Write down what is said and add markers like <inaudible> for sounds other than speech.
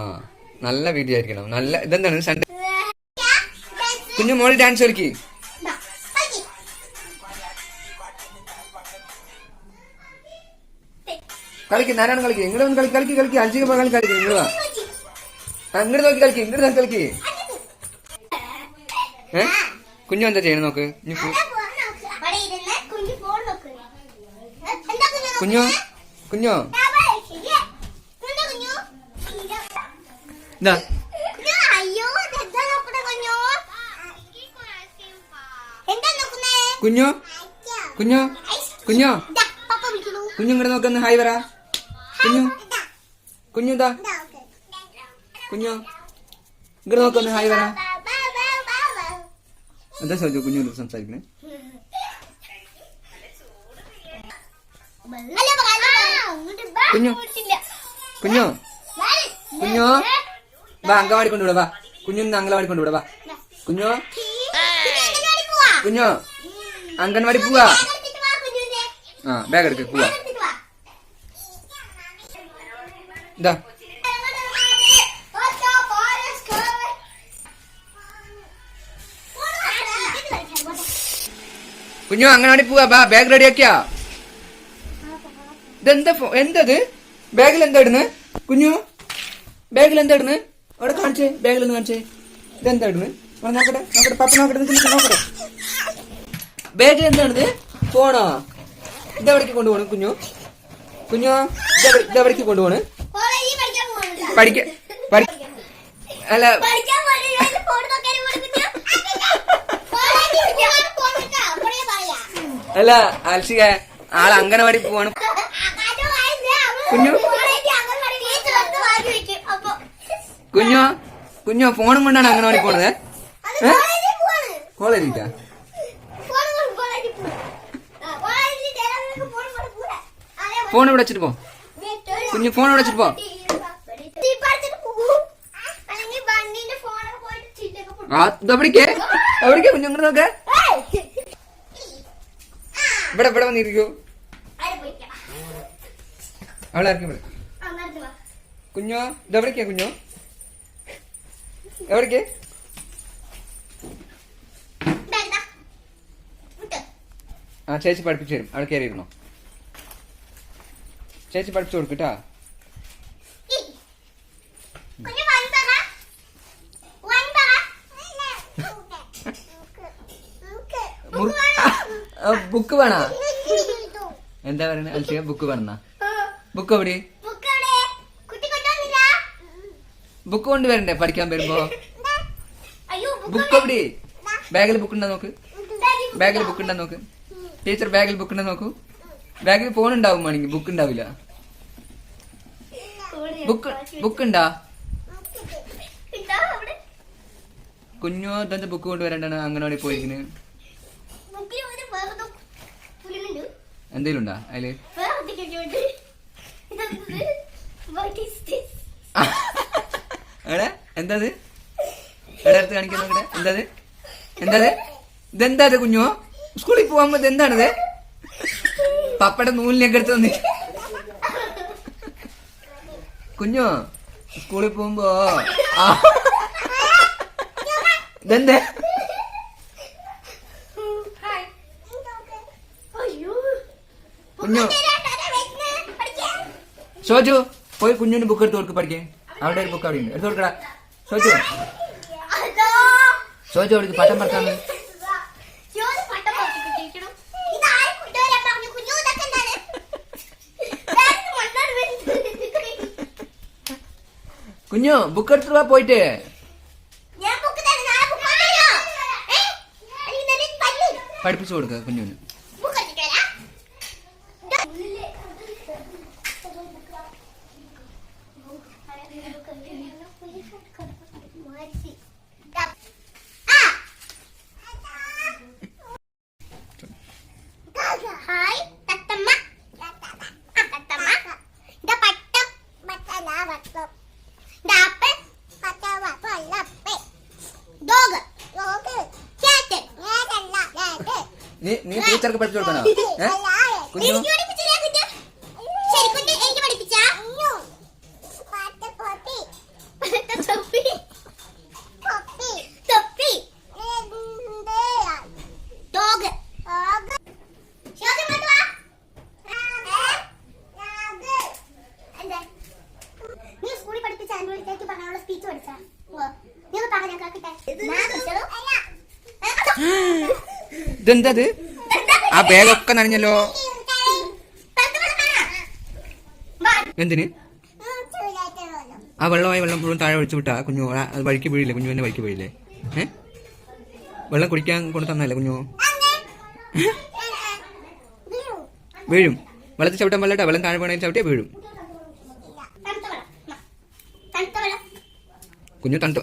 ആ നല്ല വീഡിയോ ആയിരിക്കണം. നല്ല ഇതെന്താണ്? സൺഡേ കുഞ്ഞു മോളി ഡാൻസ് കളിക്ക്. കളിക്ക് നാരായണ കളിക്ക്. ഇങ്ങോട്ട് വന്ന് കളിക്ക് കളിക്ക് കളിക്ക്. അഞ്ചു കളി കളിക്ക്. ഇങ്ങോട്ട് ഇങ്ങോട്ട് നോക്കി കളിക്ക് ഇങ്ങോട്ട് നോക്കി കളിക്ക്. ഏ? കുഞ്ഞു എന്താ ചെയ്യണം നോക്ക്. കുഞ്ഞു? കുഞ്ഞു? നോക്കണേ കുഞ്ഞു? കുഞ്ഞു കുഞ്ഞു കുഞ്ഞു. ഇങ്ങോട്ട് നോക്കൊന്ന് ഹായ് പറ. കുഞ്ഞു കുഞ്ഞു ഇതാ. കുഞ്ഞു ഇങ്ങോട്ട് നോക്കൊന്ന് ഹായ് പറ. എന്താ ചോദിച്ചു കുഞ്ഞു സംസാരിക്കണേ. കുഞ്ഞു. കുഞ്ഞു. കുഞ്ഞു. വാ അങ്കവാടി കൊണ്ടുവിട വാ. കുഞ്ഞു ഇന്ന് അംഗനവാടി കൊണ്ടുവിടാ വാ. കുഞ്ഞു? കുഞ്ഞോ? അംഗൻവാടി പോവാ. ആ ബാഗ് എടുക്ക് പോവാ. ഇതാ. കുഞ്ഞു അംഗനവാടി പോവാ ബാ ബാഗ് റെഡി ആക്കിയാ. ഇതെന്താ എന്തത്? ബാഗിൽ എന്താ ഇടുന്നത് കുഞ്ഞു? ബാഗിൽ എന്താ ഇടുന്നത് അവിടെ കാണിച്ചേ ബാഗിൽ നിന്ന് കാണിച്ചേ. ഇതെന്താ ഇടുന്നത് അവിടെ നോക്കട്ടെ നോക്കട്ടെ പപ്പ നോക്കട്ടെ നിക്ക് നിക്ക് നോക്കട്ടെ. ബാഗിൽ എന്താണിത്? ഫോണോ? ഇതെവിടേക്ക് കൊണ്ടുപോകണം കുഞ്ഞു? കുഞ്ഞു ഇതെവിടെ- ഇതെവിടേക്ക് കൊണ്ടുപോണ്? പഠിക്ക അല്ല. അല്ല അൽഷിക ആൾ അംഗനവാടി പോവാണ്. കുഞ്ഞു. കോളേജിൽ അംഗൻവാടി ടീച്ചർ വന്ന് വാങ്ങി വെക്കും. അപ്പൊ കുഞ്ഞു കുഞ്ഞു ഫോണും കൊണ്ടാണ് അംഗനവാടി പോണത്. കോളേജിട്ടാ ഫോൺ ഇവിടെ വെച്ചിട്ട് പോ? കുഞ്ഞു ഫോൺ ഇവിടെ വെച്ചിട്ട് പോ? ഇതെവിടേക്ക് എവിടേക്ക് കുഞ്ഞു ഇങ്ങോട്ട് നോക്ക്! ഇവിടെ ഇവിടെ വന്നിരിക്കൂ. ആരെ പോയിക്കാം? അവളെ ഇറക്കി ഇവിടെ. കുഞ്ഞു ഇതെവിടേക്കാ കുഞ്ഞു. എവിടേക്ക്. ആ ചേച്ചി പഠിപ്പിച്ചു തരും. അവിടെ കയറിയിരുന്നോ? ചേച്ചി പഠിപ്പിച്ചു കൊടുക്കട്ടാ. ബുക്ക് വേണ? വേണോ. എന്താ പറയുന്നത് അൽഷിക ബുക്ക് എവിടെ ബുക്ക് എവിടെ? ബുക്ക് കൊണ്ടുവരണ്ടേ പഠിക്കാൻ വരുമ്പോ? ബുക്ക് എവിടെ? ബാഗിൽ ബുക്ക് ഉണ്ടോ നോക്ക്? ബാഗിൽ ബുക്ക് ഉണ്ടോ? നോക്ക്? ടീച്ചർ ബാഗിൽ ബുക്ക് ഉണ്ടോ നോക്കൂ? ബാഗിൽ ഫോൺ ഉണ്ടാവും വേണമെങ്കിൽ. ബുക്ക് ഉണ്ടാവില്ല. ബുക്ക് ബുക്ക് ഉണ്ടാ. കുഞ്ഞു തന്റെ ബുക്ക് കൊണ്ടുവരണ്ടാണ് അങ്ങനെ പോയിരിക്കുന്നത്. എന്തേലും ഉണ്ടാ അതിൽ? <laughs> എവിടെ? എന്താ അത് എവിടെ അടുത്ത് കാണിക്കാൻ നോക്കട്ടെ എന്താ അത് എന്താ അത് ഇതെന്താ അത് കുഞ്ഞു? സ്കൂളിൽ പോകുമ്പോ ഇത് എന്താണിത്? പപ്പയുടെ നൂലിനൊക്കെ എടുത്ത് വന്നി കുഞ്ഞു സ്കൂളിൽ പോകുമ്പോ. ഇതെന്താ. കുഞ്ഞു. സോജു പോയി കുഞ്ഞിന് ബുക്ക് എടുത്ത് കൊടുക്ക് പഠിക്കാൻ. അവിടെ ഒരു ബുക്ക് അവിടെ ഉണ്ട്. എടുത്തു കൊടുക്കടാ. ചോദിച്ചു? അവർക്ക് പട്ടം പറഞ്ഞു? കുഞ്ഞു. കുഞ്ഞു ബുക്ക് എടുത്തിട്ട് പോയിട്ട്. പഠിപ്പിച്ചു കൊടുക്ക തരാം. నీ నీ ఫ్యూచర్కి పెట్టి చూడుకున్నావు <laughs> కొంచెం ഇതെന്തത്? ആ ബാഗൊക്കെ നനഞ്ഞല്ലോ. എന്തിന്? ആ വെള്ളമായി വെള്ളം മുഴുവൻ താഴെ ഒഴിച്ചു വിട്ടാ. കുഞ്ഞു അത് വഴിക്ക് വീഴില്ലേ? കുഞ്ഞു എന്നെ വഴിക്ക് വീഴില്ലേ? ഏ? വെള്ളം കുടിക്കാൻ കൊണ്ട് തന്നല്ലേ കുഞ്ഞു? വീഴും. വെള്ളത്തിൽ ചവിട്ടാൻ പാടില്ല വെള്ളം താഴെ വേണമെങ്കിൽ ചവിട്ടിയാൽ വീഴും. കുഞ്ഞു തണുത്ത